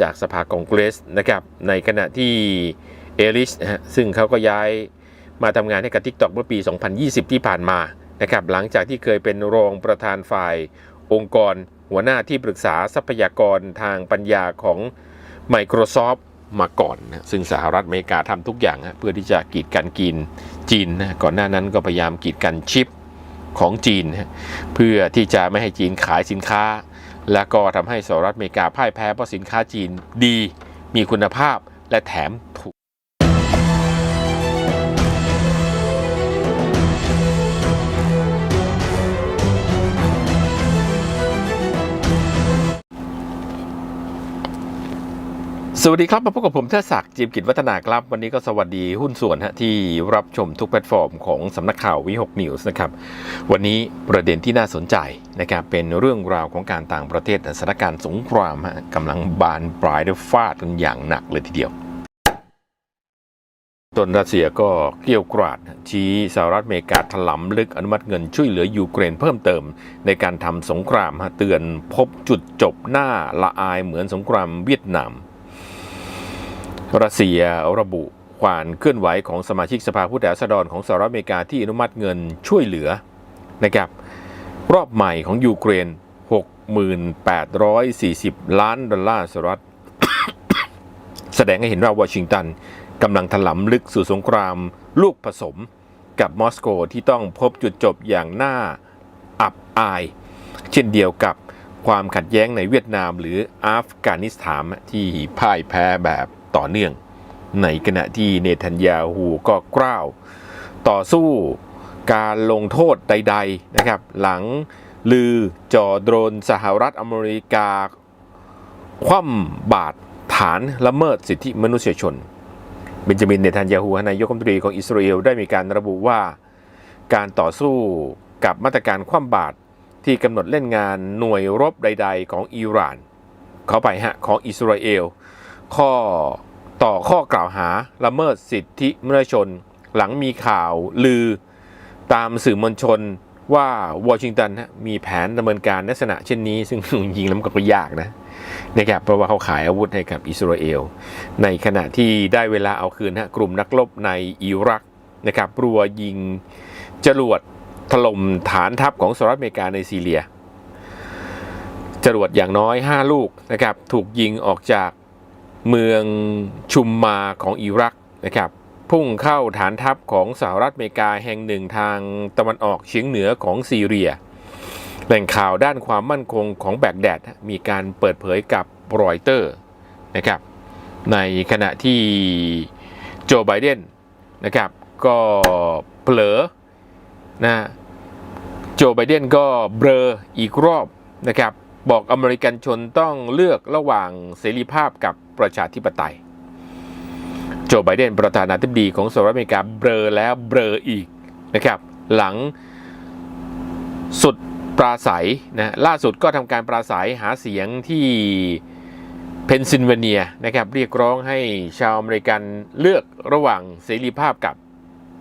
จากสภากองเกรสนะครับในขณะที่เอลิชนะฮะซึ่งเขาก็ย้ายมาทำงานให้กับ TikTok เมื่อปี 2020 ที่ผ่านมานะครับหลังจากที่เคยเป็นรองประธานฝ่ายองค์กร หัวหน้าที่ปรึกษาทรัพยากรทางปัญญาของ Microsoft มาก่อนนะซึ่งสหรัฐอเมริกาทำทุกอย่างฮะเพื่อที่จะกีดกันกินจีนนะก่อนหน้านั้นก็พยายามกีดกันชิปของจีนนะเพื่อที่จะไม่ให้จีนขายสินค้า และก็ทำให้สหรัฐอเมริกาพ่ายแพ้เพราะสินค้าจีนดี มีคุณภาพและแถมถูก สวัสดีครับ มาพบกับผมเทศศักดิ์จีมกิจวัฒนาครับ วันนี้ก็สวัสดีหุ้นส่วนฮะที่รับชมทุกแพลตฟอร์มของสำนักข่าววิหกนิวส์นะครับ วันนี้ประเด็นที่น่าสนใจนะครับเป็นเรื่องราวของการต่างประเทศสถานการณ์สงครามฮะกำลังบานปลายและฟาดกันอย่างหนักเลยทีเดียวตนรัสเซียก็เกรี่ยวกราดชี้สหรัฐอเมริกาถลำลึกอนุมัติเงินช่วยเหลือยูเครนเพิ่มเติม ในการทำสงครามฮะเตือนพบจุดจบหน้าละอายเหมือนสงครามเวียดนาม รัสเซียระบุความเคลื่อนไหวของสมาชิกสภาผู้แทนราษฎรของสหรัฐอเมริกาที่อนุมัติเงินช่วยเหลือนะครับรอบใหม่ของยูเครน 6,840 ล้านดอลลาร์สหรัฐ แสดงให้เห็นว่าวอชิงตันกำลังถลำลึกสู่สงครามลูกผสมกับมอสโกที่ต้องพบจุดจบอย่างน่าอับอาย เช่นเดียวกับความขัดแย้งในเวียดนามหรืออัฟกานิสถานที่พ่ายแพ้แบบ ต่อเนื่อง ในขณะที่เนทันยาฮูก็กล้าวต่อสู้การลงโทษใด ๆนะครับ หลังลือจอโดรนสหรัฐอเมริกา คว่ำบาตรฐานละเมิดสิทธิมนุษยชน เบนจามินเนทันยาฮูนายกรัฐมนตรีของอิสราเอลได้มีการระบุว่า การต่อสู้กับมาตรการคว่ำบาตรที่กำหนดเล่นงานหน่วยรบใด ๆ ของอิหร่าน เขอไปฮะของอิสราเอล ข้อต่อข้อกล่าวหาละเมิดสิทธิมนุษยชน หลังมีข่าวลือตามสื่อมวลชนว่าวอชิงตันมีแผนดำเนินการลักษณะเช่นนี้ ซึ่งยิงแล้วมันก็ยากนะนะครับเพราะว่าเขาขายอาวุธให้กับอิสราเอล ในขณะที่ได้เวลาเอาคืนฮะกลุ่มนักรบในอิรักนะครับรัวยิงจรวดถล่มฐานทัพของสหรัฐอเมริกาในซีเรียจรวดอย่างน้อย 5 ลูกนะครับถูกยิงออกจาก เมืองชุมมาของอิรักนะครับพุ่งเข้าฐานทัพของสหรัฐอเมริกาแห่งหนึ่งทางตะวันออกเฉียงเหนือของซีเรีย แหล่งข่าวด้านความมั่นคงของแบกแดดมีการเปิดเผยกับรอยเตอร์นะครับในขณะที่โจไบเดนนะครับก็เผลอนะโจไบเดนก็เบลออีกรอบนะครับ บอกอเมริกันชนต้องเลือกระหว่างเสรีภาพกับประชาธิปไตย โจไบเดนประธานาธิบดีของสหรัฐอเมริกาเบลอแล้วเบลออีกนะครับ หลังสุดปราศัยนะล่าสุดก็ทำการปราศัยหาเสียงที่เพนซิลเวเนียนะครับเรียกร้องให้ชาวอเมริกันเลือกระหว่างเสรีภาพกับ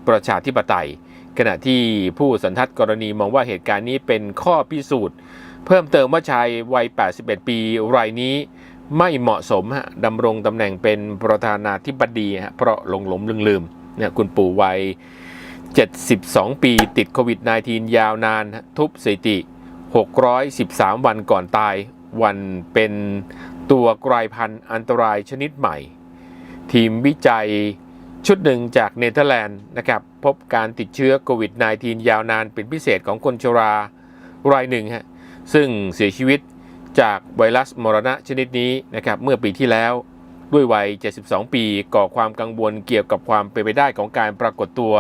ประชาธิปไตย ขณะที่ผู้สันทัดกรณีมองว่าเหตุการณ์นี้เป็นข้อพิสูจน์ เพิ่มเติมว่าชายวัย 81 ปี รายนี้ไม่เหมาะสมฮะดำรงตำแหน่งเป็นประธานาธิบดีฮะเพราะหลงหลงลืมลืมๆเนี่ยคุณปู่วัย 72 ปีติดโควิด -19 ยาวนาน ทุบสถิติ 613 วันก่อนตาย วันเป็นตัวกลายพันธุ์อันตรายชนิดใหม่ ทีมวิจัยชุดหนึ่งจากเนเธอร์แลนด์นะครับพบการติดเชื้อโควิด -19 ยาวนานเป็นพิเศษของคนชรารายหนึ่งฮะ ซึ่งเสียชีวิตจากไวรัสมรณะชนิดนี้นะครับเมื่อปีที่แล้ว ด้วยวัย 72 ปีก่อความกังวลเกี่ยวกับความเป็นไปได้ของการปรากฏตัว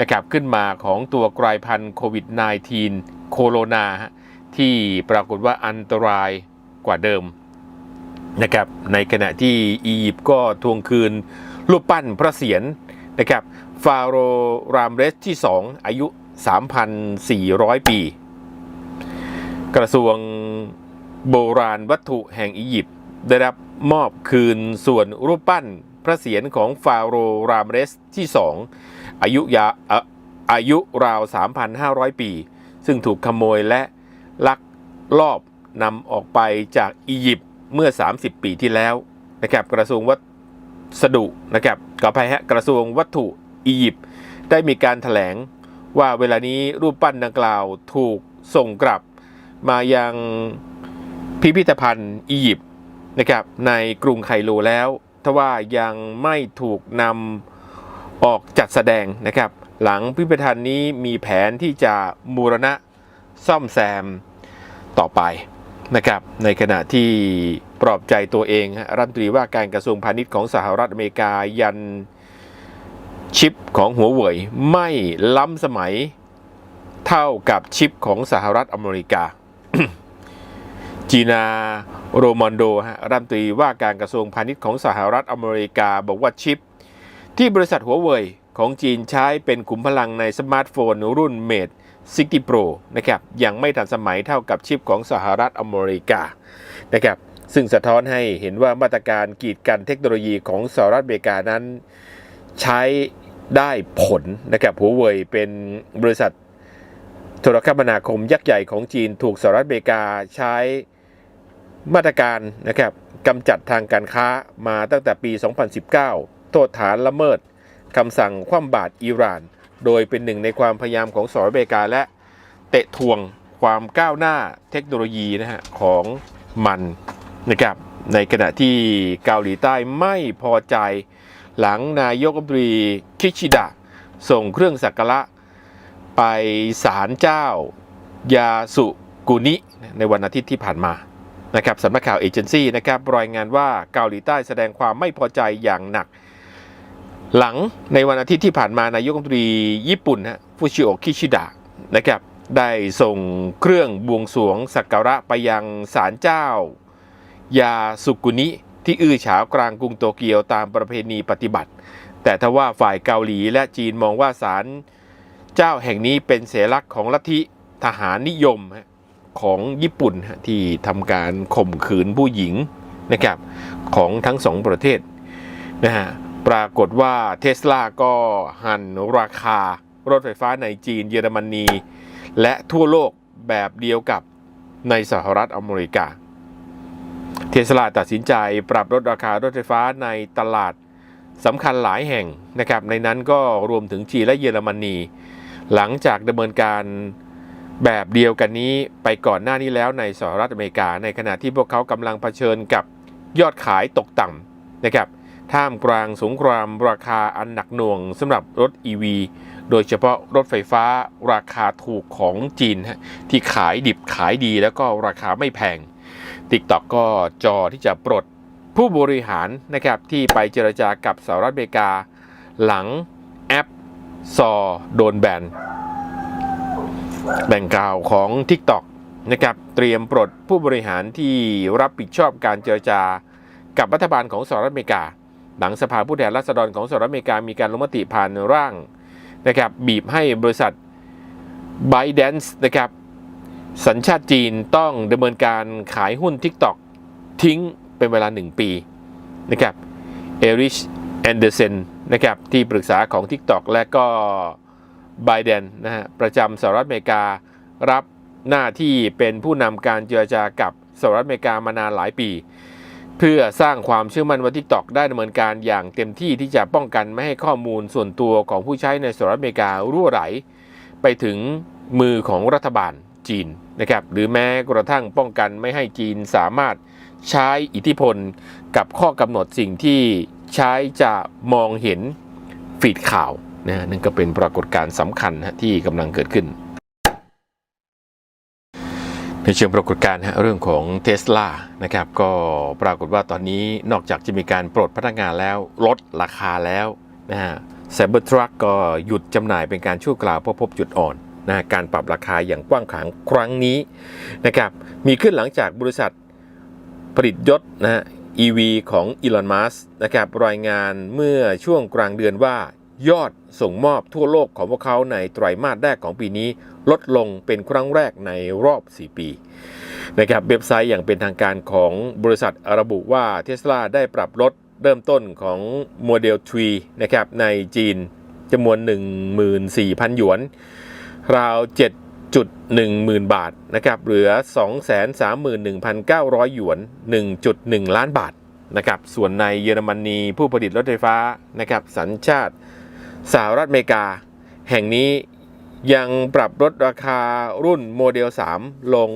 นะครับขึ้นมาของตัวกลายพันธุ์โควิด -19 โคโรนาที่ปรากฏว่าอันตรายกว่าเดิมนะครับในขณะที่อียิปต์ก็ทวงคืนรูปปั้นพระเศียรนะครับฟาโรห์รามเรสที่ 2 อายุ 3,400 ปี กระทรวงโบราณวัตถุแห่งอียิปต์ได้รับมอบคืนส่วนรูปปั้นพระเศียรของฟาโรห์รามเรสที่ 2 อายุยาอะอายุราว 3,500 ปี ซึ่งถูกขโมยและลักลอบนำออกไปจากอียิปต์เมื่อ 30 ปีที่แล้วนะครับกระทรวงวัสดุนะครับขออภัยฮะกระทรวงวัตถุอียิปต์ได้มีการถแถลงว่าเวลานี้รูปปั้นดังกล่าวถูกส่งกลับ มายังพิพิธภัณฑ์อียิปต์นะครับในกรุงไคโรแล้วทว่ายังไม่ถูกนำออกจัดแสดงนะครับ หลังพิพิธภัณฑ์นี้มีแผนที่จะบูรณะซ่อมแซมต่อไปนะครับ ในขณะที่ปลอบใจตัวเองฮะรัฐมนตรีว่าการกระทรวงพาณิชย์ของสหรัฐอเมริกายันชิปของหัวเว่ยไม่ล้ำสมัยเท่ากับชิปของสหรัฐอเมริกา จีนาโรมอนโดฮะรัฐมนตรีว่าการกระทรวงพาณิชย์ของสหรัฐอเมริกาบอกว่าชิป ที่บริษัทหัวเว่ยของจีนใช้เป็นขุมพลังในสมาร์ทโฟนรุ่นเมด60 Pro นะครับยังไม่ทันสมัยเท่ากับชิปของสหรัฐอเมริกานะครับซึ่งสะท้อนให้เห็นว่ามาตรการกีดกันเทคโนโลยีของสหรัฐอเมริกานั้น ใช้ได้ผลนะครับหัวเว่ยเป็นบริษัทโทรคมนาคมยักษ์ใหญ่ของจีนถูกสหรัฐอเมริกาใช้ มาตรการนะครับกำจัดทางการค้ามาตั้งแต่ปี 2019 โทษฐานละเมิดคำสั่งคว่ำบาตรอิหร่าน โดยเป็นหนึ่งในความพยายามของสหรัฐอเมริกาและเตะทวงความก้าวหน้าเทคโนโลยีนะฮะของมันนะครับในขณะที่เกาหลีใต้ไม่พอใจหลังนายกรัฐมนตรีคิชิดะ ส่งเครื่องสักการะไปศาลเจ้ายาสุกุนิในวันอาทิตย์ที่ผ่านมา นะครับสำนักข่าวเอเจนซี่นะครับรายงานว่าเกาหลีใต้แสดงความไม่พอใจอย่างหนัก หลังในวันอาทิตย์ที่ผ่านมานายกรัฐมนตรีญี่ปุ่นฮะฟูชิโอคิชิดะนะครับได้ส่งเครื่องบวงสวงสักการะไปยังศาลเจ้า ยาสุกุนิ ที่อื้อฉาวกลางกรุงโตเกียวตามประเพณีปฏิบัติ แต่ทว่าฝ่ายเกาหลีและจีนมองว่าศาลเจ้าแห่งนี้เป็นเสลักษณ์ของลัทธิทหารนิยมฮะ ของญี่ปุ่นที่ทำการข่มขืนผู้หญิงนะครับของทั้งสองประเทศนะฮะปรากฏว่าเทสลาก็หันราคารถไฟฟ้าในจีนเยอรมนี และทั่วโลกแบบเดียวกับในสหรัฐอเมริกา เทสลาตัดสินใจปรับลดราคารถไฟฟ้าในตลาดสำคัญหลายแห่งนะครับในนั้นก็รวมถึงจีนและเยอรมนี หลังจากดำเนินการ แบบเดียวกันนี้ไปก่อนหน้านี้แล้วในสหรัฐอเมริกา ในขณะที่พวกเขากำลังเผชิญกับยอดขายตกต่ำนะครับท่ามกลางสงครามราคาอันหนักหน่วงสำหรับรถ EV โดยเฉพาะรถไฟฟ้าราคาถูกของจีน ที่ขายดิบขายดีแล้วก็ราคาไม่แพง TikTok ก็จอที่จะปลดผู้บริหารนะครับที่ไปเจรจากับสหรัฐอเมริกา หลังแอปซอโดนแบน แบ่งกล่าวของ TikTok นะครับเตรียมปลดผู้บริหารที่รับผิดชอบการเจรจากับรัฐบาลของสหรัฐอเมริกา หลังสภาผู้แทนราษฎรของสหรัฐอเมริกามีการลงมติผ่านร่างนะครับบีบให้บริษัท b y d a n c e นะครับสัญชาติจีนต้องดำเนินการขายหุ้น TikTok ทิ้งเป็นเวลา 1 ปีนะครับเอริชแอนเดอร์เซนนะครับที่ปรึกษาของ TikTok และก็ ไบเดนนะฮะประจำสหรัฐอเมริกา รับหน้าที่เป็นผู้นำการเจรจากับสหรัฐอเมริกามานานหลายปี เพื่อสร้างความเชื่อมั่นว่า TikTok ได้ดำเนินการอย่างเต็มที่ที่จะป้องกันไม่ให้ข้อมูลส่วนตัวของผู้ใช้ในสหรัฐอเมริการั่วไหล ไปถึงมือของรัฐบาลจีนนะครับหรือแม้กระทั่งป้องกันไม่ให้จีนสามารถใช้อิทธิพลกับข้อกำหนดสิ่งที่ใช้จะมองเห็นฟีดข่าว นะนั่นก็เป็นปรากฏการณ์สำคัญนะที่กำลังเกิดขึ้น ในเชิงปรากฏการณ์ฮะเรื่องของเทสลานะครับก็ปรากฏว่าตอนนี้นอกจากจะมีการปลดพนักงานแล้วลดราคาแล้วนะฮะ Cybertruck ก็หยุดจำหน่ายเป็นการชั่วคราวเพราะพบจุดอ่อนนะฮะการปรับราคาอย่างกว้างขวางครั้งนี้นะครับมีขึ้นหลังจากบริษัทผลิตยศนะฮะ EV ของ Elon Musk นะครับรายงานเมื่อช่วงกลางเดือนว่า ยอดส่งมอบทั่วโลกของพวกเขาในไตรมาสแรกของปีนี้ ลดลงเป็นครั้งแรกในรอบ 4 ปีนะครับเว็บไซต์อย่างเป็นทางการของบริษัทระบุว่าเทสลาได้ปรับลดเริ่มต้นของโมเดล3นะครับในจีนจำนวน 14,000 หยวน ราว1.1หมื่นบาทนะครับเหลือ 231,900 หยวน 1.1 ล้านบาทนะครับส่วนในเยอรมนีผู้ผลิตรถไฟฟ้านะครับสัญชาติ สหรัฐอเมริกา แห่งนี้ยังปรับลดราคารุ่นโมเดล 3 ลง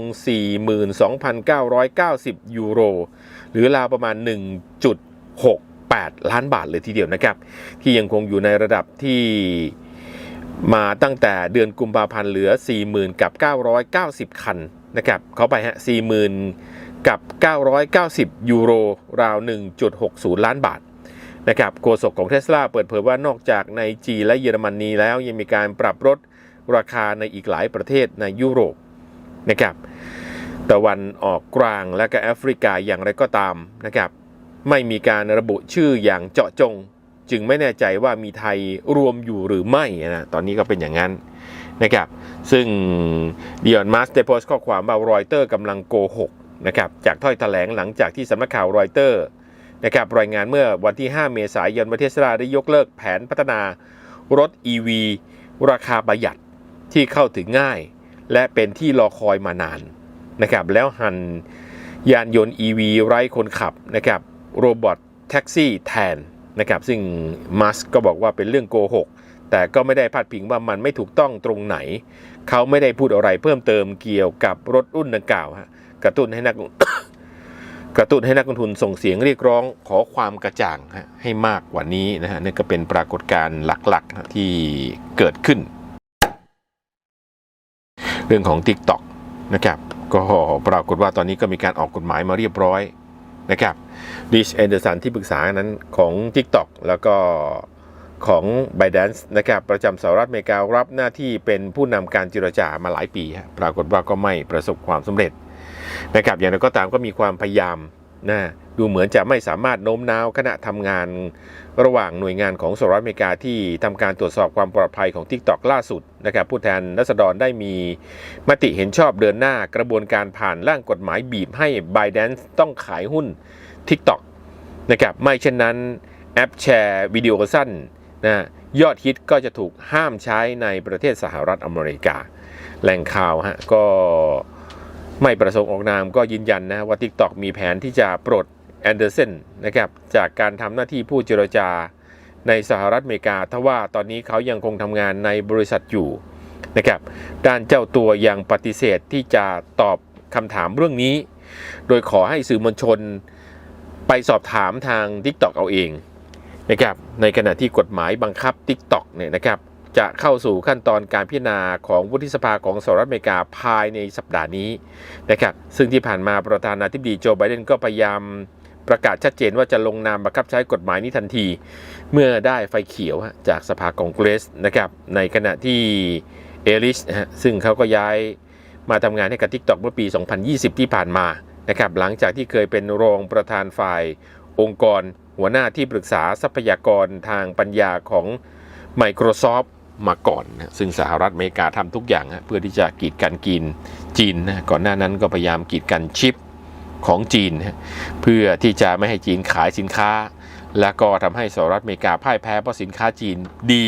42,990 ยูโร หรือราวประมาณ 1.68 ล้านบาทเลยทีเดียวนะครับ ที่ยังคงอยู่ในระดับที่มาตั้งแต่เดือนกุมภาพันธ์เหลือ 40,000กับ990 คันนะครับ เขาไปฮะ40,000 กับ 990 ยูโร ราว 1.60 ล้านบาท นะครับโฆษกของเทสลาเปิดเผยว่านอกจากในจีและเยอรมนีแล้วยังมีการปรับลดราคาในอีกหลายประเทศในยุโรปนะครับตะวันออกกลางและก็แอฟริกาอย่างไรก็ตามนะครับไม่มีการระบุชื่ออย่างเจาะจง จึงไม่แน่ใจว่ามีไทยรวมอยู่หรือไม่นะตอนนี้ก็เป็นอย่างนั้นนะครับซึ่งดิออนมัสได้โพสต์ข้อความว่ารอยเตอร์กำลังโกหกนะครับจากถ้อยแถลงหลังจากที่สำนักข่าวรอยเตอร์ นะครับรายงานเมื่อวันที่ 5 เมษายนประเทศสลาได้ยกเลิกแผนพัฒนารถ EV ราคาประหยัดที่เข้าถึงง่าย และเป็นที่รอคอยมานานนะครับแล้วหันยานยนต์ EV ไร้คนขับนะครับโรบอทแท็กซี่แทนนะครับซึ่งมัสก็บอกว่าเป็นเรื่องโกหกแต่ก็ไม่ได้พาดพิงว่ามันไม่ถูกต้องตรงไหน เขาไม่ได้พูดอะไรเพิ่มเติมเกี่ยวกับรถรุ่นดังกล่าวฮะกระตุ้นให้นัก กระตุ้นให้นักลงทุนส่งเสียงเรียกร้องขอความกระจ่างให้มากกว่านี้นะฮะนี่ก็เป็นปรากฏการณ์หลักๆที่เกิดขึ้น เรื่องของ TikTok นะครับก็ปรากฏว่าตอนนี้ก็มีการออกกฎหมายมาเรียบร้อยนะครับดิชแอนเดอร์สันที่ปรึกษานั้นของ TikTok แล้วก็ของ b y d a n c e นะครับประจำสหรัฐอเมริการับหน้าที่เป็นผู้นำการเจรจามาหลายปี ปรากฏว่าก็ไม่ประสบความสำเร็จ นะครับอย่างไรก็ตามก็มีความพยายามนะดูเหมือนจะไม่สามารถโน้มน้าวคณะทำงาน ระหว่างหน่วยงานของสหรัฐอเมริกาที่ทำการตรวจสอบความปลอดภัยของ TikTok ล่าสุดนะครับผู้แทนรัษฎรได้มีมติเห็นชอบเดินหน้ากระบวนการผ่านร่างกฎหมายบีบให้ b y d a n c e ต้องขายหุ้น TikTok นะครับไม่เช่นนั้นแอปแชร์วิดีโอสั้นนะยอดฮิตก็จะถูกห้ามใช้ในประเทศสหรัฐอเมริกา แหล่งข่าวฮะก็ ไม่ประสงค์ออกนามก็ยืนยันนะว่า TikTok มีแผนที่จะปลดแอนเดอร์สันนะครับจากการทำหน้าที่ผู้เจรจาในสหรัฐอเมริกาทว่าตอนนี้เขายังคงทำงานในบริษัทอยู่นะครับด้านเจ้าตัวยังปฏิเสธที่จะตอบคำถามเรื่องนี้ โดยขอให้สื่อมวลชนไปสอบถามทาง TikTok เอาเองนะครับในขณะที่กฎหมายบังคับ TikTok เนี่ยนะครับ จะเข้าสู่ขั้นตอนการพิจารณาของวุฒิสภาของสหรัฐอเมริกาภายในสัปดาห์นี้นะครับ ซึ่งที่ผ่านมาประธานาธิบดีโจไบเดนก็พยายามประกาศชัดเจนว่าจะลงนามบังคับใช้กฎหมายนี้ทันที เมื่อได้ไฟเขียวจากสภาคองเกรสนะครับ ในขณะที่เอลิชนะฮะซึ่งเขาก็ย้ายมาทำงานให้กับ TikTok เมื่อปี 2020 ที่ผ่านมานะครับ หลังจากที่เคยเป็นรองประธานฝ่ายองค์กร หัวหน้าที่ปรึกษาทรัพยากรทางปัญญาของ Microsoft มาก่อนนะซึ่งสหรัฐอเมริกาทำทุกอย่างฮะเพื่อที่จะกีดกันกินจีนนะก่อนหน้านั้นก็พยายามกีดกันชิปของจีนนะเพื่อที่จะไม่ให้จีนขายสินค้า แล้วก็ทำให้สหรัฐอเมริกาพ่ายแพ้เพราะสินค้าจีนดี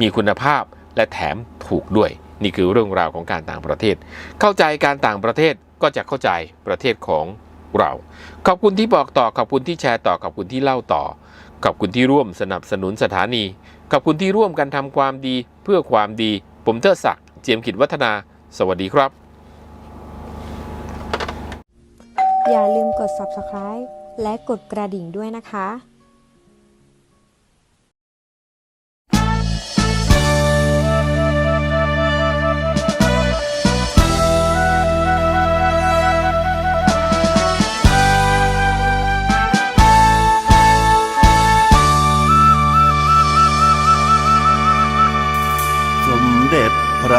มีคุณภาพและแถมถูกด้วย นี่คือเรื่องราวของการต่างประเทศ เข้าใจการต่างประเทศก็จะเข้าใจประเทศของเรา ขอบคุณที่บอกต่อขอบคุณที่แชร์ต่อขอบคุณที่เล่าต่อขอบคุณที่ร่วมสนับสนุนสถานี ขอบคุณที่ร่วมกันทำความดีเพื่อความดี ผมเทอศักดิ์เจียมขิดวัฒนา สวัสดีครับ อย่าลืมกด subscribe และกดกระดิ่งด้วยนะคะ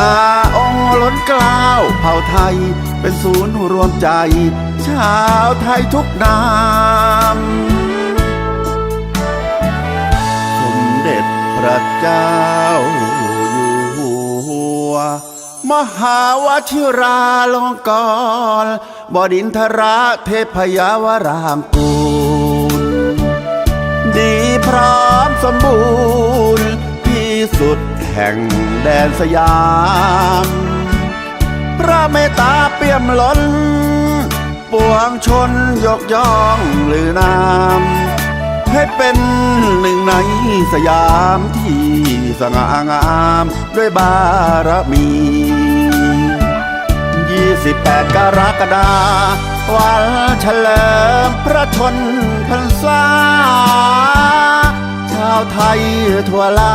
อาองค์ล้นเกล้าวเผ่าไทย เป็นศูนย์รวมใจ ชาวไทยทุกนามสมเด็จพระเจ้าอยู่หัว มหาวชิราลงกรณบดินทราเทพยาวรางกูล ดีพร้อมสมบูรณ์ที่สุดแห่ง แดนสยาม พระเมตตาเปี่ยมล้น ปวงชนยกย่องลือนามให้เป็นหนึ่งในสยามที่สง่างามด้วยบารมี 28 กรกฎาวันเฉลิมพระชนพรรษา ชาวไทยทั่วลา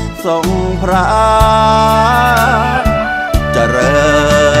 ทรงพระเจริญ